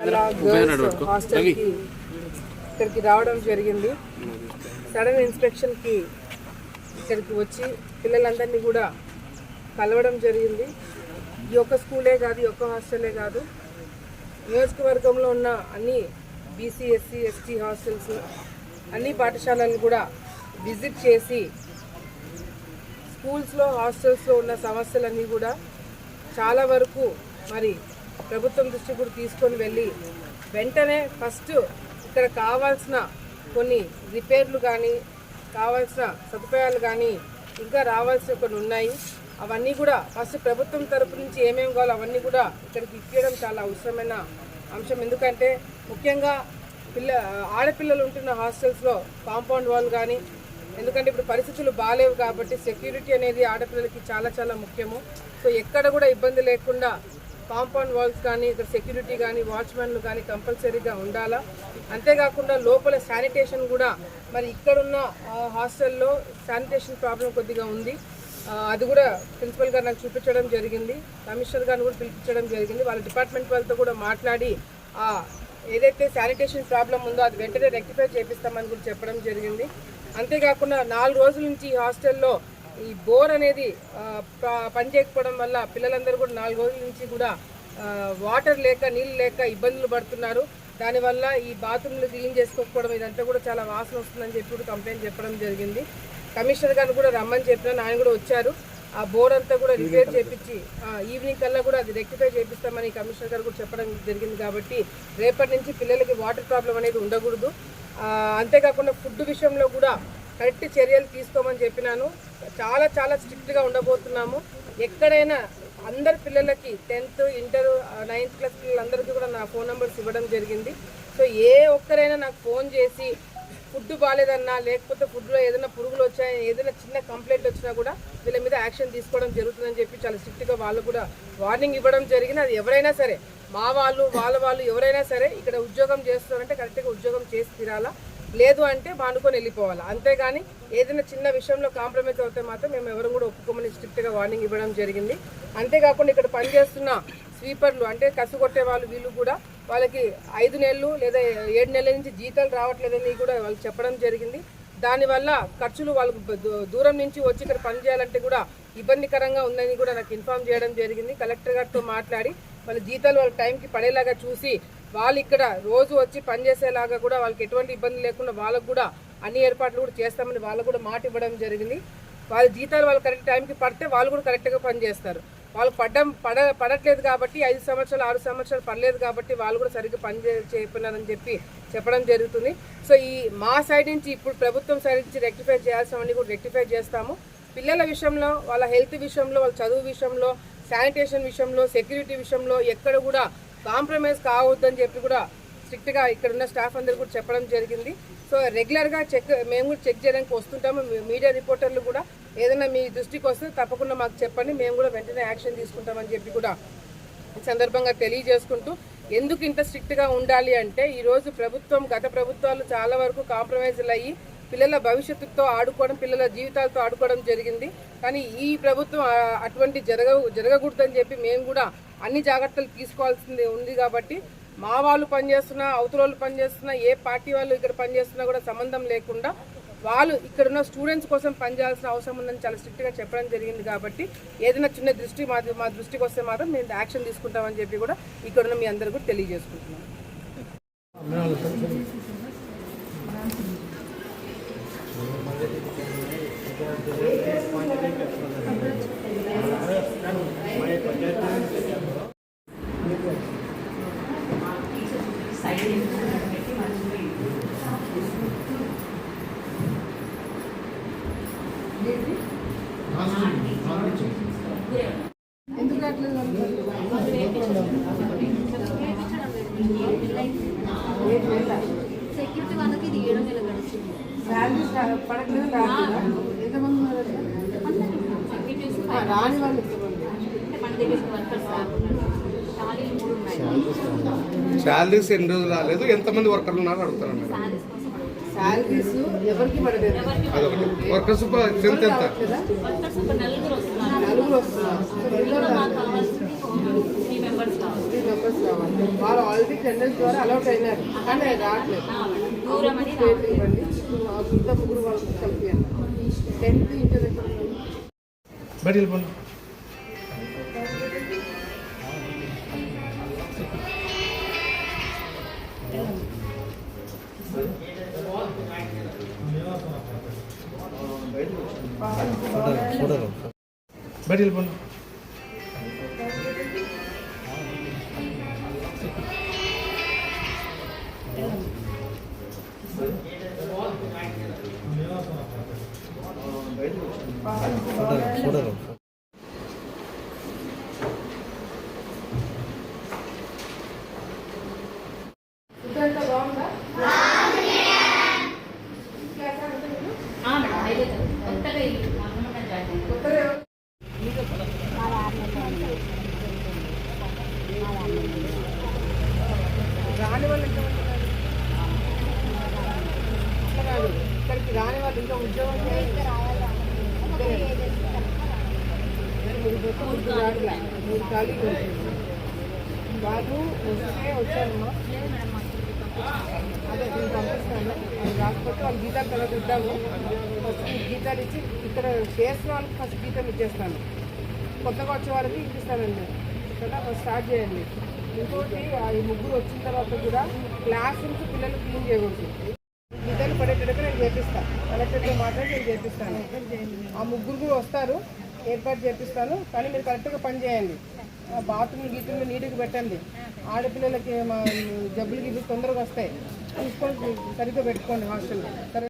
హాస్టల్కి ఇక్కడికి రావడం జరిగింది. సడన్ ఇన్స్పెక్షన్కి ఇక్కడికి వచ్చి పిల్లలందరినీ కూడా కలవడం జరిగింది. ఈ ఒక్క స్కూలే కాదు ఈ ఒక్క హాస్టలే కాదు. నియోజకవర్గంలో ఉన్న అన్ని బీసీ ఎస్సీ ఎస్టీ హాస్టల్స్ అన్ని పాఠశాలలను కూడా విజిట్ చేసి స్కూల్స్లో హాస్టల్స్లో ఉన్న సమస్యలన్నీ కూడా చాలా వరకు మరి ప్రభుత్వం దృష్టి కూడా తీసుకొని వెళ్ళి వెంటనే ఫస్ట్ ఇక్కడ కావాల్సిన కొన్ని రిపేర్లు కానీ కావాల్సిన సదుపాయాలు కానీ ఇంకా రావాల్సిన కొన్ని ఉన్నాయి. అవన్నీ కూడా ఫస్ట్ ప్రభుత్వం తరపు నుంచి ఏమేమి కావాలో అవన్నీ కూడా ఇక్కడికి ఇచ్చేయడం చాలా అవసరమైన అంశం. ఎందుకంటే ముఖ్యంగా పిల్ల ఆడపిల్లలు ఉంటున్న హాస్టల్స్లో కాంపౌండ్ వాల్ కానీ ఎందుకంటే ఇప్పుడు పరిస్థితులు బాగాలేవు కాబట్టి సెక్యూరిటీ అనేది ఆడపిల్లలకి చాలా చాలా ముఖ్యము. సో ఎక్కడ కూడా ఇబ్బంది లేకుండా కాంపౌండ్ వాల్స్ కానీ ఇక్కడ సెక్యూరిటీ కానీ వాచ్మెన్లు కానీ కంపల్సరీగా ఉండాలా? అంతేకాకుండా లోపల శానిటేషన్ కూడా మరి ఇక్కడున్న హాస్టల్లో శానిటేషన్ ప్రాబ్లం కొద్దిగా ఉంది. అది కూడా ప్రిన్సిపల్ గారు నాకు చూపించడం జరిగింది. కమిషనర్ గారిని కూడా పిలిపించడం జరిగింది. వాళ్ళ డిపార్ట్మెంట్ వాళ్ళతో కూడా మాట్లాడి ఏదైతే శానిటేషన్ ప్రాబ్లం ఉందో అది వెంటనే రెక్టిఫై చేపిస్తామని కూడా చెప్పడం జరిగింది. అంతేకాకుండా నాలుగు రోజుల నుంచి ఈ హాస్టల్లో ఈ బోర్ అనేది పనిచేయకపోవడం వల్ల పిల్లలందరూ కూడా నాలుగు రోజుల నుంచి కూడా వాటర్ లేక నీళ్ళు లేక ఇబ్బందులు పడుతున్నారు. దానివల్ల ఈ బాత్రూమ్లు క్లీన్ చేసుకోకపోవడం ఇదంతా కూడా చాలా వాసన వస్తుందని చెప్పి కూడా కంప్లైంట్ చెప్పడం జరిగింది. కమిషనర్ గారిని కూడా రమ్మని చెప్పిన ఆయన కూడా వచ్చారు. ఆ బోర్ అంతా కూడా రిపేర్ చేపించి ఈవినింగ్ కల్లా కూడా అది రెక్టిఫై చేపిస్తామని కమిషనర్ గారు కూడా చెప్పడం జరిగింది కాబట్టి రేపటి నుంచి పిల్లలకి వాటర్ ప్రాబ్లం అనేది ఉండకూడదు. అంతేకాకుండా ఫుడ్ విషయంలో కూడా కరెక్ట్ చర్యలు తీసుకోమని చెప్పినాను. చాలా చాలా స్ట్రిక్ట్గా ఉండబోతున్నాము. ఎక్కడైనా అందరి పిల్లలకి టెన్త్ ఇంటర్ నైన్త్ క్లాస్ పిల్లలందరికీ కూడా నా ఫోన్ నెంబర్స్ ఇవ్వడం జరిగింది. సో ఏ ఒక్కరైనా నాకు ఫోన్ చేసి ఫుడ్ బాగాలేదన్నా లేకపోతే ఫుడ్లో ఏదైనా పురుగులు వచ్చాయని ఏదైనా చిన్న కంప్లైంట్ వచ్చినా కూడా వీళ్ళ మీద యాక్షన్ తీసుకోవడం జరుగుతుందని చెప్పి చాలా స్ట్రిక్ట్గా వాళ్ళు కూడా వార్నింగ్ ఇవ్వడం జరిగింది. అది ఎవరైనా సరే మా వాళ్ళు వాళ్ళ వాళ్ళు ఎవరైనా సరే ఇక్కడ ఉద్యోగం చేస్తున్నారంటే కరెక్ట్గా ఉద్యోగం చేసి తీరాలా. లేదు అంటే మానుకొని వెళ్ళిపోవాలి. అంతేగాని ఏదైనా చిన్న విషయంలో కాంప్రమైజ్ అవుతే మాత్రం మేము ఎవరు కూడా ఒప్పుకోమని స్ట్రిక్ట్గా వార్నింగ్ ఇవ్వడం జరిగింది. అంతేకాకుండా ఇక్కడ పనిచేస్తున్న స్వీపర్లు అంటే కసు కొట్టే వాళ్ళు వీళ్ళు కూడా వాళ్ళకి ఐదు నెలలు లేదా ఏడు నెలల నుంచి జీతాలు రావట్లేదని కూడా వాళ్ళు చెప్పడం జరిగింది. దానివల్ల ఖర్చులు వాళ్ళకు దూరం నుంచి వచ్చి ఇక్కడ పని చేయాలంటే కూడా ఇబ్బందికరంగా ఉందని కూడా నాకు ఇన్ఫార్మ్ చేయడం జరిగింది. కలెక్టర్ గారితో మాట్లాడి వాళ్ళ జీతాలు వాళ్ళ టైంకి పడేలాగా చూసి వాళ్ళు ఇక్కడ రోజు వచ్చి పనిచేసేలాగా కూడా వాళ్ళకి ఎటువంటి ఇబ్బంది లేకుండా వాళ్ళకు కూడా అన్ని ఏర్పాట్లు కూడా చేస్తామని వాళ్ళకు కూడా మాట ఇవ్వడం జరిగింది. వాళ్ళ జీతాలు వాళ్ళు కరెక్ట్ టైంకి పడితే వాళ్ళు కూడా కరెక్ట్గా పనిచేస్తారు వాళ్ళు పడ్డం పడ పడట్లేదు కాబట్టి ఐదు సంవత్సరాలు ఆరు సంవత్సరాలు పడలేదు కాబట్టి వాళ్ళు కూడా సరిగ్గా పని చేయకున్నారని చెప్పి చెప్పడం జరుగుతుంది. సో ఈ మా సైడ్ నుంచి ఇప్పుడు ప్రభుత్వం సైడ్ నుంచి రెక్టిఫై చేయాల్సినవన్నీ కూడా రెక్టిఫై చేస్తాము. పిల్లల విషయంలో వాళ్ళ హెల్త్ విషయంలో వాళ్ళ చదువు విషయంలో శానిటేషన్ విషయంలో సెక్యూరిటీ విషయంలో ఎక్కడ కూడా కాంప్రమైజ్ కావద్దని చెప్పి కూడా స్ట్రిక్ట్గా ఇక్కడ ఉన్న స్టాఫ్ అందరు కూడా చెప్పడం జరిగింది. సో రెగ్యులర్గా చెక్ మేము కూడా చెక్ చేయడానికి వస్తుంటాము. మీ- మీడియా రిపోర్టర్లు కూడా ఏదైనా మీ దృష్టికి వస్తే తప్పకుండా మాకు చెప్పండి. మేము కూడా వెంటనే యాక్షన్ తీసుకుంటామని చెప్పి కూడా ఈ సందర్భంగా తెలియజేసుకుంటూ ఎందుకు ఇంత స్ట్రిక్ట్గా ఉండాలి అంటే ఈరోజు ప్రభుత్వం గత ప్రభుత్వాలు చాలా వరకు కాంప్రమైజ్లు అయ్యి పిల్లల భవిష్యత్తుతో ఆడుకోవడం పిల్లల జీవితాలతో ఆడుకోవడం జరిగింది. కానీ ఈ ప్రభుత్వం అటువంటి జరగ జరగకూడదని చెప్పి మేము కూడా అన్ని జాగ్రత్తలు తీసుకోవాల్సింది ఉంది కాబట్టి మా వాళ్ళు పనిచేస్తున్నా అవతల వాళ్ళు పనిచేస్తున్నా ఏ పార్టీ వాళ్ళు ఇక్కడ పనిచేస్తున్నా కూడా సంబంధం లేకుండా వాళ్ళు ఇక్కడ ఉన్న స్టూడెంట్స్ కోసం పనిచేయాల్సిన అవసరం ఉందని చాలా స్ట్రిక్ట్గా చెప్పడం జరిగింది కాబట్టి ఏదైనా చిన్న దృష్టి మా మా దృష్టికి వస్తే మాత్రం మేము యాక్షన్ తీసుకుంటామని చెప్పి కూడా ఇక్కడ ఉన్న మీ అందరికీ తెలియజేసుకుంటున్నాం. సెక్యూరిటీ వాళ్ళకి ఇది ఏడో నెల గడిచింది శాలరీ పడట్లేదు రాని వాళ్ళు ఎంతమంది? అంటే మన దగ్గర వర్కర్స్ రాకుండా ఖాళీలు మూడు ఉన్నాయి శాలరీస్ ఎన్ని రోజులు రాలేదు? ఎంతమంది వర్కర్లు ఉన్నారు అడుగుతారు అదొకటి. వర్కర్స్ ఎంత కావాలి వాళ్ళు ఆల్రెడీ టెండర్స్ ద్వారా అలౌట్ అయినారు. కానీ రావట్లేదు. ఇవ్వండి. ముగ్గురు వాళ్ళకి కలిపి టెన్త్ ఇంటర్? బయట వెళ్ళిపోండి బయట వెళ్ళిపోండి ఫుడ్ అంతా బాగుందా ఆ, మేడం ఐదో తరగతి. కొత్తగా ఈ మొన్న జాయిన్ అయ్యాను. కొత్తగా ఎవరు? రాని వాళ్ళు ఎంతమంది ఉన్నారు? అట్లా కాదు ఇక్కడికి రాని వాళ్ళు ఇంకా ఉద్యోగం మూడు మూడు ఖాళీలు ఉంటాయి. వాళ్ళు వస్తే వచ్చారమ్మా అదే నేను పంపిస్తాను అది రాకపోతే వాళ్ళు గీతాలు తర్వాత ఇద్దాము ఫస్ట్ గీతాలు ఇచ్చి ఇక్కడ చేసిన వాళ్ళకి ఫస్ట్ గీతం ఇచ్చేస్తాను కొత్తగా వచ్చే వాళ్ళకి ఇప్పిస్తానండి కదా ఫస్ట్ స్టార్ట్ చేయండి ఇంకోటి ఆ ఈ ముగ్గురు వచ్చిన తర్వాత కూడా క్లాస్ రూమ్స్ పిల్లలు క్లీన్ చేయకూడదు. గీతాలు పడేటట్టుగా నేను చేపిస్తాను కలెక్టర్తో మాట్లాడి నేను చేపిస్తాను. ఆ ముగ్గురు కూడా వస్తారు ఏర్పాటు చేపిస్తాను. కానీ మీరు కరెక్ట్గా పని చేయండి. బాత్రూమ్ గీతులు నీట్గా పెట్టండి. ఆడపిల్లలకి మా జబ్బులు గిబ్బులు తొందరగా వస్తాయి. చూసుకొని సరిగ్గా పెట్టుకోండి హాస్టల్లో. సరే.